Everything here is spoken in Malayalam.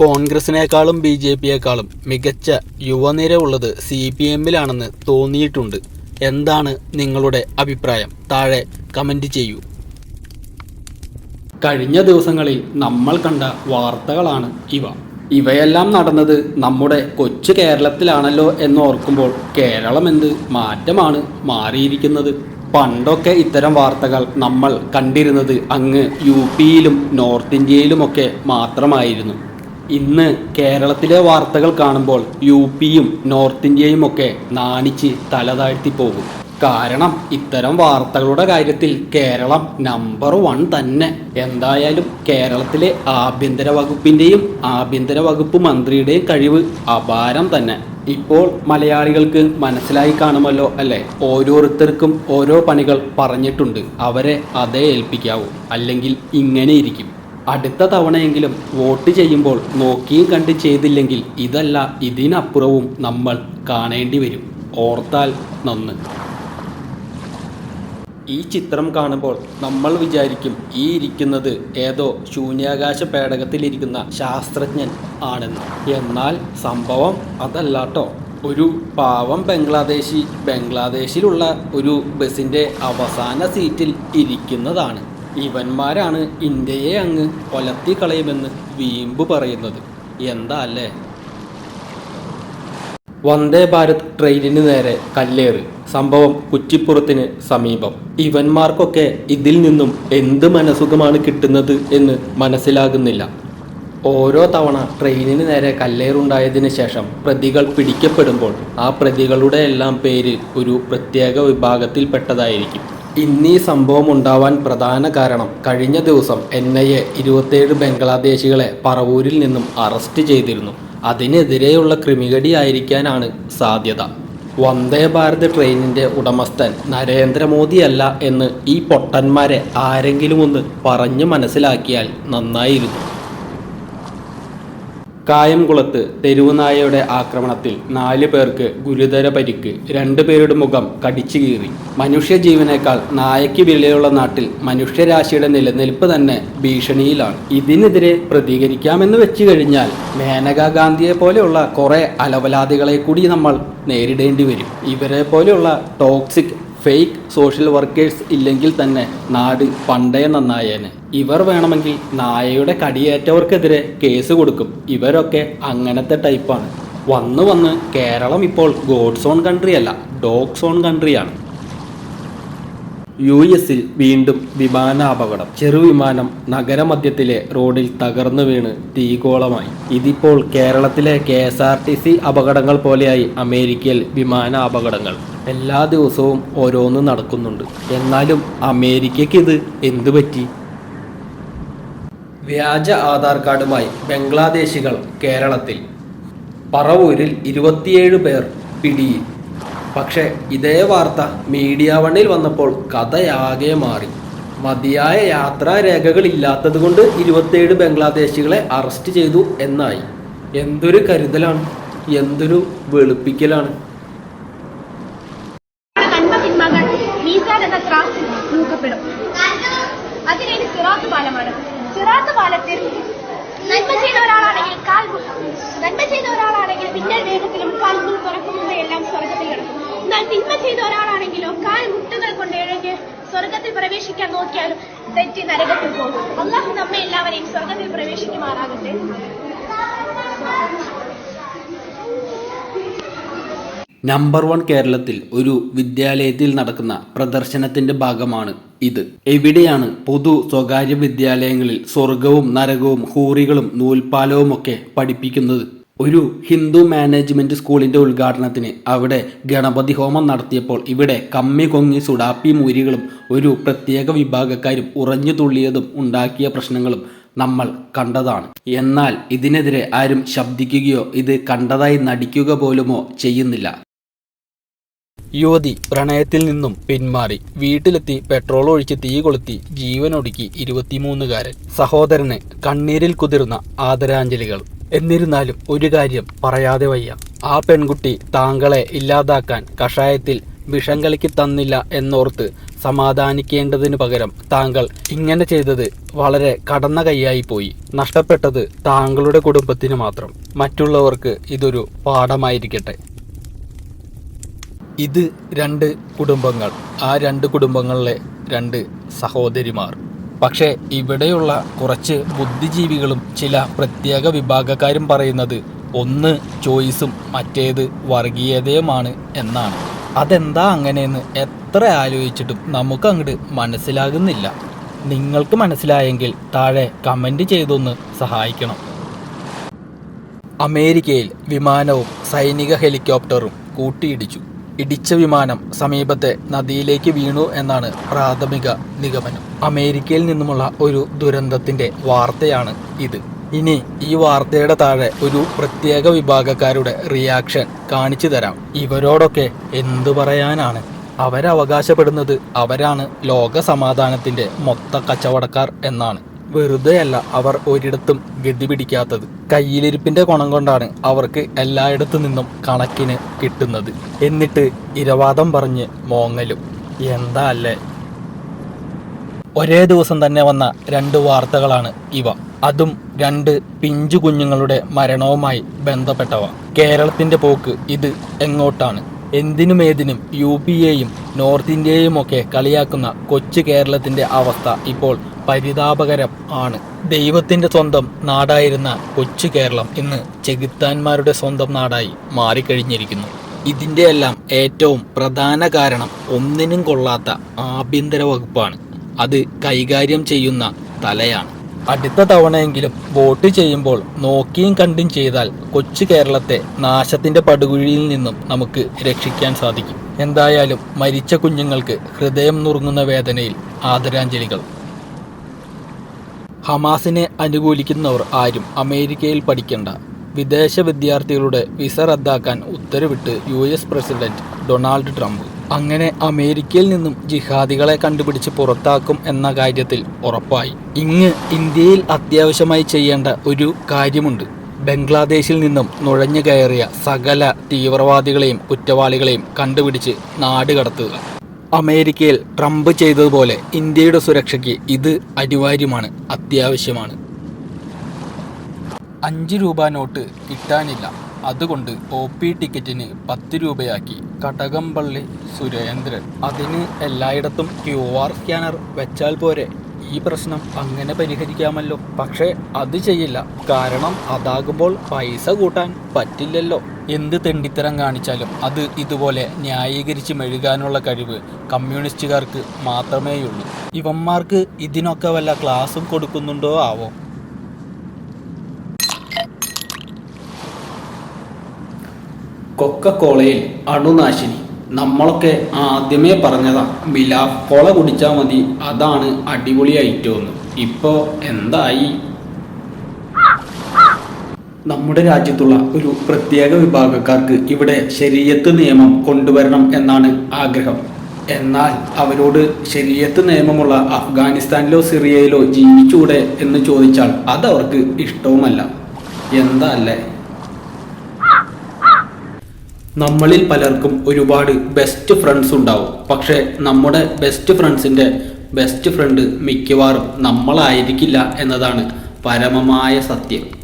കോൺഗ്രസിനേക്കാളും ബി ജെ പിയേക്കാളും മികച്ച യുവനിര ഉള്ളത് സി പി എമ്മിലാണെന്ന് തോന്നിയിട്ടുണ്ട്. എന്താണ് നിങ്ങളുടെ അഭിപ്രായം? താഴെ കമന്റ് ചെയ്യൂ. കഴിഞ്ഞ ദിവസങ്ങളിൽ നമ്മൾ കണ്ട വാർത്തകളാണ് ഇവ. ഇവയെല്ലാം നടന്നത് നമ്മുടെ കൊച്ചു കേരളത്തിലാണല്ലോ എന്നോർക്കുമ്പോൾ കേരളം എന്ത് മാറ്റമാണ് മാറിയിരിക്കുന്നത്? പണ്ടൊക്കെ ഇത്തരം വാർത്തകൾ നമ്മൾ കണ്ടിരുന്നത് അങ്ങ് യു പിയിലും നോർത്ത് ഇന്ത്യയിലുമൊക്കെ മാത്രമായിരുന്നു. ഇന്ന് കേരളത്തിലെ വാർത്തകൾ കാണുമ്പോൾ യു പിയും നോർത്ത് ഇന്ത്യയും ഒക്കെ നാണിച്ച് തലതാഴ്ത്തി പോകും. കാരണം ഇത്തരം വാർത്തകളുടെ കാര്യത്തിൽ കേരളം നമ്പർ വൺ തന്നെ. എന്തായാലും കേരളത്തിലെ ആഭ്യന്തര വകുപ്പിന്റെയും ആഭ്യന്തര വകുപ്പ് മന്ത്രിയുടെയും കഴിവ് അപാരം തന്നെ. ഇപ്പോൾ മലയാളികൾക്ക് മനസ്സിലായി കാണുമല്ലോ അല്ലെ? ഓരോരുത്തർക്കും ഓരോ പണികൾ പറഞ്ഞിട്ടുണ്ട്. അവരെ അതേ ഏൽപ്പിക്കാവൂ. അല്ലെങ്കിൽ ഇങ്ങനെ ഇരിക്കും. അടുത്ത തവണയെങ്കിലും വോട്ട് ചെയ്യുമ്പോൾ നോക്കിയും കണ്ട് ചെയ്തില്ലെങ്കിൽ ഇതല്ല ഇതിനപ്പുറവും നമ്മൾ കാണേണ്ടി വരും. ഓർത്താൽ നന്ന്. ഈ ചിത്രം കാണുമ്പോൾ നമ്മൾ വിചാരിക്കും ഈ ഇരിക്കുന്നത് ഏതോ ശൂന്യാകാശ പേടകത്തിലിരിക്കുന്ന ശാസ്ത്രജ്ഞൻ ആണെന്ന്. എന്നാൽ സംഭവം അതല്ലാട്ടോ. ഒരു പാവം ബംഗ്ലാദേശി ബംഗ്ലാദേശിലുള്ള ഒരു ബസിന്റെ അവസാന സീറ്റിൽ ഇരിക്കുന്നതാണ്. ഇവന്മാരാണ് ഇന്ത്യയെ അങ്ങ് കൊലത്തി കളയുമെന്ന് വീമ്പ് പറയുന്നത്. എന്താ അല്ലേ? വന്ദേ ഭാരത് ട്രെയിനിന് നേരെ കല്ലേറ്. സംഭവം കുറ്റിപ്പുറത്തിന് സമീപം. ഇവന്മാർക്കൊക്കെ ഇതിൽ നിന്നും എന്ത് മനസുഖമാണ് കിട്ടുന്നത് എന്ന് മനസ്സിലാകുന്നില്ല. ഓരോ തവണ ട്രെയിനിന് നേരെ കല്ലേറുണ്ടായതിന് ശേഷം പ്രതികൾ പിടിക്കപ്പെടുമ്പോൾ ആ പ്രതികളുടെ എല്ലാം പേര് ഒരു പ്രത്യേക വിഭാഗത്തിൽപ്പെട്ടതായിരിക്കും. ഇന്നീ സംഭവം ഉണ്ടാവാൻ പ്രധാന കാരണം കഴിഞ്ഞ ദിവസം എൻ ഐ എ ഇരുപത്തേഴ് ബംഗ്ലാദേശികളെ പറവൂരിൽ നിന്നും അറസ്റ്റ് ചെയ്തിരുന്നു. അതിനെതിരെയുള്ള ക്രിമികടിയായിരിക്കാനാണ് സാധ്യത. വന്ദേ ഭാരത് ട്രെയിനിന്റെ ഉടമസ്ഥൻ നരേന്ദ്രമോദിയല്ല എന്ന് ഈ പൊട്ടന്മാരെ ആരെങ്കിലും ഒന്ന് പറഞ്ഞു മനസ്സിലാക്കിയാൽ നന്നായിരുന്നു. കായംകുളത്ത് തെരുവുനായയുടെ ആക്രമണത്തിൽ നാല് പേർക്ക് ഗുരുതര പരിക്ക് രണ്ടു പേരുടെ മുഖം കടിച്ചു കീറി. മനുഷ്യജീവനേക്കാൾ നായയ്ക്ക് വിലയുള്ള നാട്ടിൽ മനുഷ്യരാശിയുടെ നിലനിൽപ്പ് തന്നെ ഭീഷണിയിലാണ്. ഇതിനെതിരെ പ്രതികരിക്കാമെന്ന് വെച്ചു കഴിഞ്ഞാൽ മേനകാ ഗാന്ധിയെ പോലെയുള്ള കുറെ അലവലാദികളെ കൂടി നമ്മൾ നേരിടേണ്ടി വരും. ഇവരെ പോലെയുള്ള ടോക്സിക് ഫേക്ക് സോഷ്യൽ വർക്കേഴ്സ് ഇല്ലെങ്കിൽ തന്നെ നാട് പണ്ടേ നന്നായേനെ. ഇവർ വേണമെങ്കിൽ നായയുടെ കടിയേറ്റവർക്കെതിരെ കേസ് കൊടുക്കും. ഇവരൊക്കെ അങ്ങനത്തെ ടൈപ്പാണ് വന്ന് വന്ന് കേരളം ഇപ്പോൾ ഗോഡ് സോൺ കൺട്രി അല്ല ഡോഗ് സോൺ കൺട്രിയാണ് യു എസിൽ വീണ്ടും വിമാനാപകടം. ചെറുവിമാനം നഗരമധ്യത്തിലെ റോഡിൽ തകർന്നു വീണ് തീകോളമായി. ഇതിപ്പോൾ കേരളത്തിലെ K S R T C അപകടങ്ങൾ പോലെയായി അമേരിക്കയിൽ വിമാന അപകടങ്ങൾ എല്ലാ ദിവസവും ഓരോന്ന് നടക്കുന്നുണ്ട്. എന്നാലും അമേരിക്കയ്ക്ക് ഇത് എന്തു പറ്റി? വ്യാജ ആധാർ കാർഡുമായി ബംഗ്ലാദേശികൾ കേരളത്തിൽ. പറവൂരിൽ ഇരുപത്തിയേഴ് പേർ പിടിയിൽ. പക്ഷേ ഇതേ വാർത്ത മീഡിയ വണ്ണിൽ വന്നപ്പോൾ കഥയാകെ മാറി. മതിയായ യാത്രാരേഖകൾ ഇല്ലാത്തത് കൊണ്ട് ഇരുപത്തിയേഴ് ബംഗ്ലാദേശികളെ അറസ്റ്റ് ചെയ്തു എന്നായി. എന്തൊരു കരുതലാണ് എന്തൊരു വെളുപ്പിക്കലാണ്. തിന്മ ചെയ്ത ഒരാളാണെങ്കിലോ കാൽ മുട്ടുകൾ കൊണ്ട് ഇഴഞ്ഞ് സ്വർഗത്തിൽ പ്രവേശിക്കാൻ നോക്കിയാലും തെറ്റി നരകത്തിൽ പോകും. അള്ളാഹു നമ്മെ എല്ലാവരെയും സ്വർഗത്തിൽ പ്രവേശിക്കുമാറാകട്ടെ. നമ്പർ വൺ കേരളത്തിൽ ഒരു വിദ്യാലയത്തിൽ നടക്കുന്ന പ്രദർശനത്തിന്റെ ഭാഗമാണ് ഇത്. എവിടെയാണ് പൊതു സ്വകാര്യ വിദ്യാലയങ്ങളിൽ സ്വർഗവും നരകവും ഹൂറികളും നൂൽപ്പാലവും ഒക്കെ പഠിപ്പിക്കുന്നത്? ഒരു ഹിന്ദു മാനേജ്മെന്റ് സ്കൂളിന്റെ ഉദ്ഘാടനത്തിന് അവിടെ ഗണപതി ഹോമം നടത്തിയപ്പോൾ ഇവിടെ കമ്മി കൊങ്ങി സുഡാപ്പി മൂരികളും ഒരു പ്രത്യേക വിഭാഗക്കാരും ഉറഞ്ഞു തുള്ളിയതും ഉണ്ടാക്കിയ പ്രശ്നങ്ങളും നമ്മൾ കണ്ടതാണ്. എന്നാൽ ഇതിനെതിരെ ആരും ശബ്ദിക്കുകയോ ഇത് കണ്ടതായി നടിക്കുക പോലുമോ ചെയ്യുന്നില്ല. യുവതി പ്രണയത്തിൽ നിന്നും പിന്മാറി. വീട്ടിലെത്തി പെട്രോൾ ഒഴിച്ച് തീ കൊളുത്തി ജീവനൊടുക്കി ഇരുപത്തിമൂന്നുകാരൻ. സഹോദരന് കണ്ണീരിൽ കുതിർന്ന ആദരാഞ്ജലികൾ. എന്നിരുന്നാലും ഒരു കാര്യം പറയാതെ വയ്യ. ആ പെൺകുട്ടി താങ്കളെ ഇല്ലാതാക്കാൻ കഷായത്തിൽ വിഷം കലക്കി തന്നില്ല എന്നോർത്ത് സമാധാനിക്കേണ്ടതിന് പകരം താങ്കൾ ഇങ്ങനെ ചെയ്തത് വളരെ കടന്ന കൈയായി പോയി. നഷ്ടപ്പെട്ടത് താങ്കളുടെ കുടുംബത്തിന് മാത്രം. മറ്റുള്ളവർക്ക് ഇതൊരു പാഠമായിരിക്കട്ടെ. ഇത് രണ്ട് കുടുംബങ്ങൾ. ആ രണ്ട് കുടുംബങ്ങളിലെ രണ്ട് സഹോദരിമാർ. പക്ഷേ ഇവിടെയുള്ള കുറച്ച് ബുദ്ധിജീവികളും ചില പ്രത്യേക വിഭാഗക്കാരും പറയുന്നത് ഒന്ന് ചോയ്സും മറ്റേത് വർഗീയതയുമാണ് എന്നാണ്. അതെന്താ അങ്ങനെയെന്ന് എത്ര ആലോചിച്ചിട്ടും നമുക്ക് അങ്ങോട്ട് മനസ്സിലാകുന്നില്ല. നിങ്ങൾക്ക് മനസ്സിലായെങ്കിൽ താഴെ കമന്റ് ചെയ്തൊന്ന് സഹായിക്കണം. അമേരിക്കയിൽ വിമാനവും സൈനിക ഹെലികോപ്റ്ററും കൂട്ടിയിടിച്ചു. ഇടിച്ച വിമാനം സമീപത്തെ നദിയിലേക്ക് വീണു എന്നാണ് പ്രാഥമിക നിഗമനം. അമേരിക്കയിൽ നിന്നുമുള്ള ഒരു ദുരന്തത്തിന്റെ വാർത്തയാണ് ഇത്. ഇനി ഈ വാർത്തയുടെ താഴെ ഒരു പ്രത്യേക വിഭാഗക്കാരുടെ റിയാക്ഷൻ കാണിച്ചു തരാം. ഇവരോടൊക്കെ എന്തു പറയാനാണ്? അവരവകാശപ്പെടുന്നത് അവരാണ് ലോക സമാധാനത്തിന്റെ മൊത്ത കച്ചവടക്കാർ എന്നാണ്. വെറുതെയല്ല അവർ ഒരിടത്തും ഗതി പിടിക്കാത്തത് കയ്യിലിരിപ്പിന്റെ ഗുണം കൊണ്ടാണ് അവർക്ക് എല്ലായിടത്തു നിന്നും കണക്കിന് കിട്ടുന്നത്. എന്നിട്ട് ഇരവാദം പറഞ്ഞ് മോങ്ങലും. എന്താ അല്ലേ? ഒരേ ദിവസം തന്നെ വന്ന രണ്ട് വാർത്തകളാണ് ഇവ. അതും രണ്ട് പിഞ്ചു കുഞ്ഞുങ്ങളുടെ മരണവുമായി ബന്ധപ്പെട്ടവ. കേരളത്തിന്റെ പോക്ക് ഇത് എങ്ങോട്ടാണ്? എന്തിനും ഏതിനും യു പി എയും നോർത്ത് ഇന്ത്യയെയും ഒക്കെ കളിയാക്കുന്ന കൊച്ചു കേരളത്തിന്റെ അവസ്ഥ ഇപ്പോൾ പരിതാപകരം ആണ്. ദൈവത്തിന്റെ സ്വന്തം നാടായിരുന്ന കൊച്ചു കേരളം ഇന്ന് ചെകുത്താന്മാരുടെ സ്വന്തം നാടായി മാറിക്കഴിഞ്ഞിരിക്കുന്നു. ഇതിന്റെ എല്ലാം ഏറ്റവും പ്രധാന കാരണം ഒന്നിനും കൊള്ളാത്ത ആഭ്യന്തര വകുപ്പാണ്. അത് കൈകാര്യം ചെയ്യുന്ന തലയാണ്. അടുത്ത തവണയെങ്കിലും വോട്ട് ചെയ്യുമ്പോൾ നോക്കിയും കണ്ടും ചെയ്താൽ കൊച്ചു കേരളത്തെ നാശത്തിന്റെ പടുകുഴിയിൽ നിന്നും നമുക്ക് രക്ഷിക്കാൻ സാധിക്കും. എന്തായാലും മരിച്ച കുഞ്ഞുങ്ങൾക്ക് ഹൃദയം നുറുങ്ങുന്ന വേദനയിൽ ആദരാഞ്ജലികൾ. ഹമാസിനെ അനുകൂലിക്കുന്നവർ ആരും അമേരിക്കയിൽ പഠിക്കേണ്ട. വിദേശ വിദ്യാർത്ഥികളുടെ വിസ റദ്ദാക്കാൻ ഉത്തരവിട്ട് U S president Donald Trump. അങ്ങനെ അമേരിക്കയിൽ നിന്നും ജിഹാദികളെ കണ്ടുപിടിച്ച് പുറത്താക്കും എന്ന കാര്യത്തിൽ ഉറപ്പായി. ഇങ്ങ് ഇന്ത്യയിൽ അത്യാവശ്യമായി ചെയ്യേണ്ട ഒരു കാര്യമുണ്ട്. ബംഗ്ലാദേശിൽ നിന്നും നുഴഞ്ഞു കയറിയ സകല തീവ്രവാദികളെയും കുറ്റവാളികളെയും കണ്ടുപിടിച്ച് നാട് കടത്തുക അമേരിക്കയിൽ ട്രംപ് ചെയ്തതുപോലെ ഇന്ത്യയുടെ സുരക്ഷയ്ക്ക് ഇത് അനിവാര്യമാണ് അത്യാവശ്യമാണ്. അഞ്ച് രൂപ നോട്ട് കിട്ടാനില്ല. അതുകൊണ്ട് ഒ പി ടിക്കറ്റിന് പത്ത് രൂപയാക്കി കടകംപള്ളി സുരേന്ദ്രൻ. അതിന് എല്ലായിടത്തും ക്യു ആർ സ്കാനർ വെച്ചാൽ പോരെ? ഈ പ്രശ്നം അങ്ങനെ പരിഹരിക്കാമല്ലോ. പക്ഷേ അത് ചെയ്യില്ല. കാരണം അതാകുമ്പോൾ പൈസ കൂട്ടാൻ പറ്റില്ലല്ലോ. എന്ത് തെണ്ടിത്തരം കാണിച്ചാലും അത് ഇതുപോലെ ന്യായീകരിച്ച് മെഴുകാനുള്ള കഴിവ് കമ്മ്യൂണിസ്റ്റുകാർക്ക് മാത്രമേയുള്ളൂ. ഇവന്മാർക്ക് ഇതിനൊക്കെ വല്ല ക്ലാസും കൊടുക്കുന്നുണ്ടോ ആവോ? കൊക്കക്കോളയിൽ അണുനാശിനി. നമ്മളൊക്കെ ആദ്യമേ പറഞ്ഞതാ ബിലാഫ് കൊള കുടിച്ചാൽ മതി. അതാണ് അടിപൊളി ഐറ്റമെന്ന് ഇപ്പോൾ എന്തായി? നമ്മുടെ രാജ്യത്തുള്ള ഒരു പ്രത്യേക വിഭാഗക്കാർക്ക് ഇവിടെ ശരീരത്ത് നിയമം കൊണ്ടുവരണം എന്നാണ് ആഗ്രഹം. എന്നാൽ അവരോട് ശരീരത്ത് നിയമമുള്ള അഫ്ഗാനിസ്ഥാനിലോ സിറിയയിലോ ജീവിച്ചൂടെ എന്ന് ചോദിച്ചാൽ അതവർക്ക് ഇഷ്ടവുമല്ല. എന്താ അല്ലേ? നമ്മളിൽ പലർക്കും ഒരുപാട് ബെസ്റ്റ് ഫ്രണ്ട്സ് ഉണ്ടാവും. പക്ഷേ നമ്മുടെ ബെസ്റ്റ് ഫ്രണ്ട്സിന്റെ ബെസ്റ്റ് ഫ്രണ്ട് മിക്കവാറും നമ്മളായിരിക്കില്ല എന്നതാണ് പരമമായ സത്യം.